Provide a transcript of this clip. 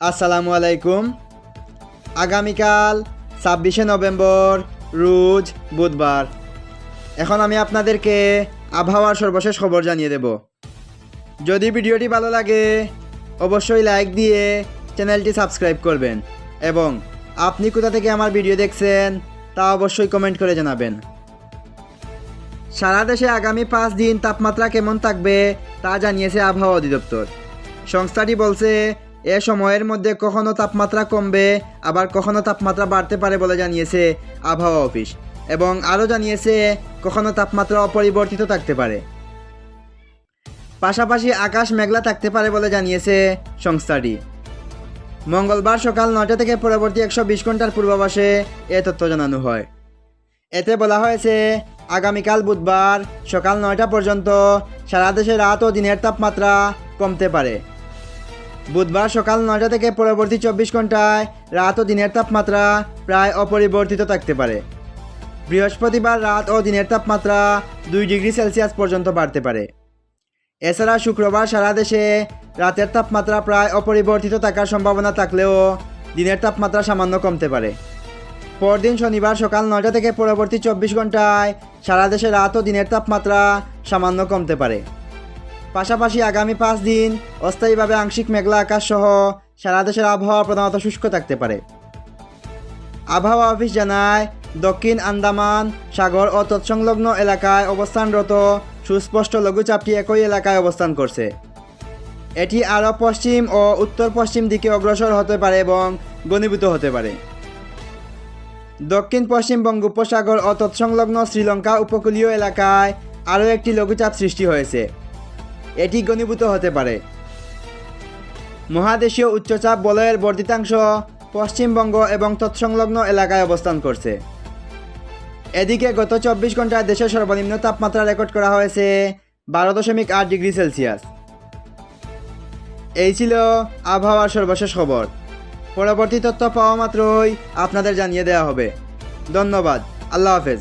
আসসালামু আলাইকুম। আগামীকাল ছাব্বিশে নভেম্বর, রোজ বুধবার। এখন আমি আপনাদেরকে আবহাওয়ার সর্বশেষ খবর জানিয়ে দেব। যদি ভিডিওটি ভালো লাগে, অবশ্যই লাইক দিয়ে চ্যানেলটি সাবস্ক্রাইব করবেন এবং আপনি কোথা থেকে আমার ভিডিও দেখছেন তা অবশ্যই কমেন্ট করে জানাবেন। সারা দেশে আগামী পাঁচ দিন তাপমাত্রা কেমন থাকবে তা জানিয়েছে আবহাওয়া অধিদপ্তর। সংস্থাটি বলছে এ সময়ের মধ্যে কখনো তাপমাত্রা কমবে, আবার কখনো তাপমাত্রা বাড়তে পারে বলে জানিয়েছে আবহাওয়া অফিস। এবং আরও জানিয়েছে কখনো তাপমাত্রা অপরিবর্তিত থাকতে পারে। পাশাপাশি আকাশ মেঘলা থাকতে পারে বলে জানিয়েছে সংস্থাটি। মঙ্গলবার সকাল নয়টা থেকে পরবর্তী একশো বিশ ঘণ্টার পূর্বাভাসে এ তথ্য জানানো হয়। এতে বলা হয়েছে, আগামীকাল বুধবার সকাল নয়টা পর্যন্ত সারা দেশে রাত ও দিনের তাপমাত্রা কমতে পারে। বুধবার সকাল নয়টা থেকে পরবর্তী চব্বিশ ঘন্টায় রাত ও দিনের তাপমাত্রা প্রায় অপরিবর্তিত থাকতে পারে। বৃহস্পতিবার রাত ও দিনের তাপমাত্রা দুই ডিগ্রি সেলসিয়াস পর্যন্ত বাড়তে পারে। এছাড়া শুক্রবার সারা দেশে রাতের তাপমাত্রা প্রায় অপরিবর্তিত থাকার সম্ভাবনা থাকলেও দিনের তাপমাত্রা সামান্য কমতে পারে। পরদিন শনিবার সকাল নয়টা থেকে পরবর্তী চব্বিশ ঘন্টায় সারা দেশে রাত ও দিনের তাপমাত্রা সামান্য কমতে পারে। পাশাপাশি আগামী পাঁচ দিন অস্থায়ীভাবে আংশিক মেঘলা আকাশ সহ সারা দেশের আবহাওয়া প্রধানত শুষ্ক থাকতে পারে। আবহাওয়া অফিস জানায়, দক্ষিণ আন্দামান সাগর ও তৎসংলগ্ন এলাকায় অবস্থানরত সুস্পষ্ট লঘুচাপটি একই এলাকায় অবস্থান করছে। এটি আরও পশ্চিম ও উত্তর পশ্চিম দিকে অগ্রসর হতে পারে এবং ঘনীভূত হতে পারে। দক্ষিণ পশ্চিম বঙ্গোপসাগর ও তৎসংলগ্ন শ্রীলঙ্কা উপকূলীয় এলাকায় আরও একটি লঘুচাপ সৃষ্টি হয়েছে। এটি ঘনীভূত হতে পারে। মহাদেশীয় উচ্চচাপ বলয়ের বর্ধিতাংশ পশ্চিমবঙ্গ এবং তৎসংলগ্ন এলাকায় অবস্থান করছে। এদিকে গত চব্বিশ ঘন্টায় দেশের সর্বনিম্ন তাপমাত্রা রেকর্ড করা হয়েছে বারো দশমিক আট ডিগ্রি সেলসিয়াস। এই ছিল আবহাওয়ার সর্বশেষ খবর। পরবর্তী তথ্য পাওয়া মাত্রই আপনাদের জানিয়ে দেওয়া হবে। ধন্যবাদ। আল্লাহ হাফেজ।